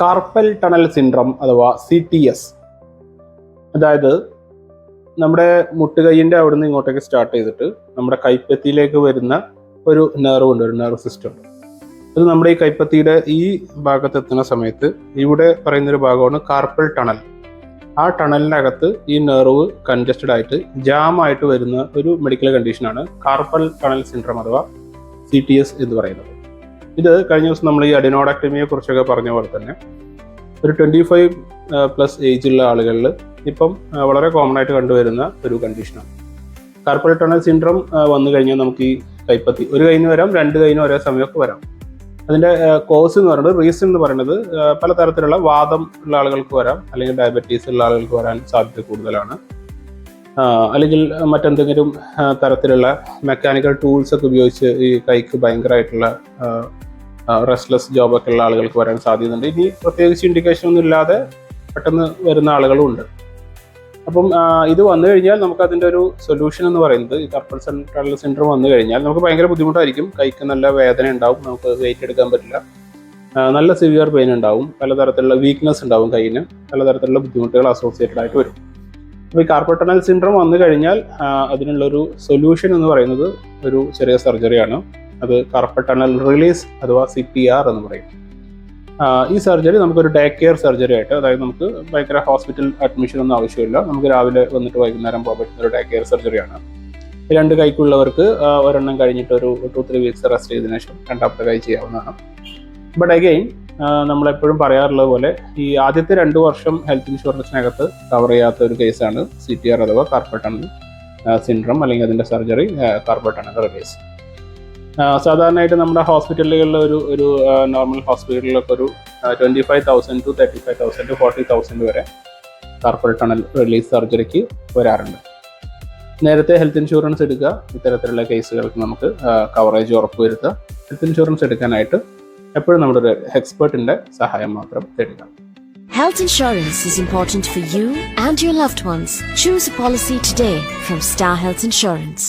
Carpal tunnel syndrome അഥവാ C T S അതായത് നമ്മുടെ മുട്ടുകൈയിന്റെ അവിടെ നിന്ന് ഇങ്ങോട്ടേക്ക് സ്റ്റാർട്ട് ചെയ്തിട്ട് നമ്മുടെ കൈപ്പത്തിയിലേക്ക് വരുന്ന ഒരു നെർവ് ഉണ്ട് ഒരു നെർവ് സിസ്റ്റം ഉണ്ട്. അത് നമ്മുടെ ഈ കൈപ്പത്തിയുടെ ഈ ഭാഗത്ത് എത്തുന്ന സമയത്ത് ഇവിടെ പറയുന്നൊരു ഭാഗമാണ് കാർപ്പൽ ടണൽ. ആ ടണലിനകത്ത് ഈ നെർവ് കൺജസ്റ്റഡ് ആയിട്ട് ജാം ആയിട്ട് വരുന്ന ഒരു മെഡിക്കൽ കണ്ടീഷനാണ് കാർപ്പൽ ടണൽ സിൻഡ്രം അഥവാ സി ടി എസ് എന്ന് പറയുന്നത്. ഇത് കഴിഞ്ഞ ദിവസം നമ്മൾ ഈ അഡിനോഡക്ടമിയെ കുറിച്ചൊക്കെ പറഞ്ഞ പോലെ തന്നെ ഒരു ട്വന്റി ഫൈവ് പ്ലസ് ഏജുള്ള ആളുകളിൽ ഇപ്പം വളരെ കോമൺ ആയിട്ട് കണ്ടുവരുന്ന ഒരു കണ്ടീഷനാണ് കാർപ്പൽ ടണൽ സിൻഡ്രം വന്നു കഴിഞ്ഞാൽ നമുക്ക് ഈ കൈപ്പത്തി ഒരു കൈന്ന് വരാം രണ്ട് കൈന്ന് ഒരേ സമയമൊക്കെ വരാം. അതിന്റെ കോസ് എന്ന് പറയുന്നത് റീസൺ എന്ന് പറയുന്നത് പലതരത്തിലുള്ള വാദം ഉള്ള ആളുകൾക്ക് വരാം അല്ലെങ്കിൽ ഡയബറ്റീസ് ഉള്ള ആളുകൾക്ക് വരാൻ സാധ്യത കൂടുതലാണ്. അല്ലെങ്കിൽ മറ്റെന്തെങ്കിലും തരത്തിലുള്ള മെക്കാനിക്കൽ ടൂൾസ് ഒക്കെ ഉപയോഗിച്ച് ഈ കൈക്ക് ഭയങ്കരമായിട്ടുള്ള റെസ്റ്റ്ലെസ് ജോബൊക്കെ ഉള്ള ആളുകൾക്ക് വരാൻ സാധ്യതയുണ്ട്. ഇനി പ്രത്യേകിച്ച് ഇൻഡിക്കേഷൻ ഒന്നും ഇല്ലാതെ പെട്ടെന്ന് വരുന്ന ആളുകളും ഉണ്ട്. അപ്പം ഇത് വന്നു കഴിഞ്ഞാൽ നമുക്ക് അതിന്റെ ഒരു സൊല്യൂഷൻ എന്ന് പറയുന്നത് ഈ കർപ്പൽ സെൻട്രൽ സെന്റർ വന്നു കഴിഞ്ഞാൽ നമുക്ക് ഭയങ്കര ബുദ്ധിമുട്ടായിരിക്കും. കൈക്ക് നല്ല വേദന ഉണ്ടാവും നമുക്ക് വെയിറ്റ് എടുക്കാൻ പറ്റില്ല. നല്ല സിവിയർ പെയിൻ ഉണ്ടാവും. പലതരത്തിലുള്ള വീക്ക്നെസ് ഉണ്ടാവും കൈയിന് പലതരത്തിലുള്ള ബുദ്ധിമുട്ടുകൾ അസോസിയേറ്റഡ് ആയിട്ട് വരും. അപ്പോൾ ഈ കാർപ്പൽ ടണൽ സിൻഡ്രോം വന്നു കഴിഞ്ഞാൽ അതിനുള്ളൊരു സൊല്യൂഷൻ എന്ന് പറയുന്നത് ഒരു ചെറിയ സർജറിയാണ് അത് കറപ്പ് ടണൽ റിലീസ് അഥവാ സി പി ആർ എന്ന് പറയും. ഈ സർജറി നമുക്കൊരു ഡേ കെയർ സർജറി ആയിട്ട് അതായത് നമുക്ക് ഭയങ്കര ഹോസ്പിറ്റൽ അഡ്മിഷൻ ഒന്നും ആവശ്യമില്ല. നമുക്ക് രാവിലെ വന്നിട്ട് വൈകുന്നേരം പോകാൻ പറ്റുന്ന ഒരു ഡേ കെയർ സർജറിയാണ് രണ്ട് കൈക്കുള്ളവർക്ക് ഒരെണ്ണം കഴിഞ്ഞിട്ട് ഒരു ടു ത്രീ വീക്സ് റെസ്റ്റ് ചെയ്തതിനു ശേഷം രണ്ടാമത്തെ കൈ ചെയ്യാവുന്നതാണ്. ബട്ട് അഗെയിൻ നമ്മളെപ്പോഴും പറയാറുള്ളത് പോലെ ഈ ആദ്യത്തെ രണ്ട് വർഷം ഹെൽത്ത് ഇൻഷുറൻസിനകത്ത് കവർ ചെയ്യാത്ത ഒരു കേസാണ് സി ടി ആർ അഥവാ കാർപ്പൽ സിൻഡ്രം അല്ലെങ്കിൽ അതിന്റെ സർജറി കാർപ്പറ്റണൽ റിലീസ് സാധാരണയായിട്ട് നമ്മുടെ ഹോസ്പിറ്റലുകളിൽ ഒരു ഒരു നോർമൽ ഹോസ്പിറ്റലിലൊക്കെ ഒരു twenty five thousand to thirty five thousand forty thousand വരെ കാർപ്പൽ ടണൽ റിലീസ് സർജറിക്ക് വരാറുണ്ട് നേരത്തെ ഹെൽത്ത് ഇൻഷുറൻസ് എടുക്കുക ഇത്തരത്തിലുള്ള കേസുകൾക്ക് നമുക്ക് കവറേജ് ഉറപ്പുവരുത്തുക ഹെൽത്ത് ഇൻഷുറൻസ് എടുക്കാനായിട്ട് എപ്പോഴും നമ്മുടെ ഒരു എക്സ്പേർട്ടിന്റെ സഹായം മാത്രം തേടുക Health insurance is important for you and your loved ones. Choose a policy today from Star Health Insurance.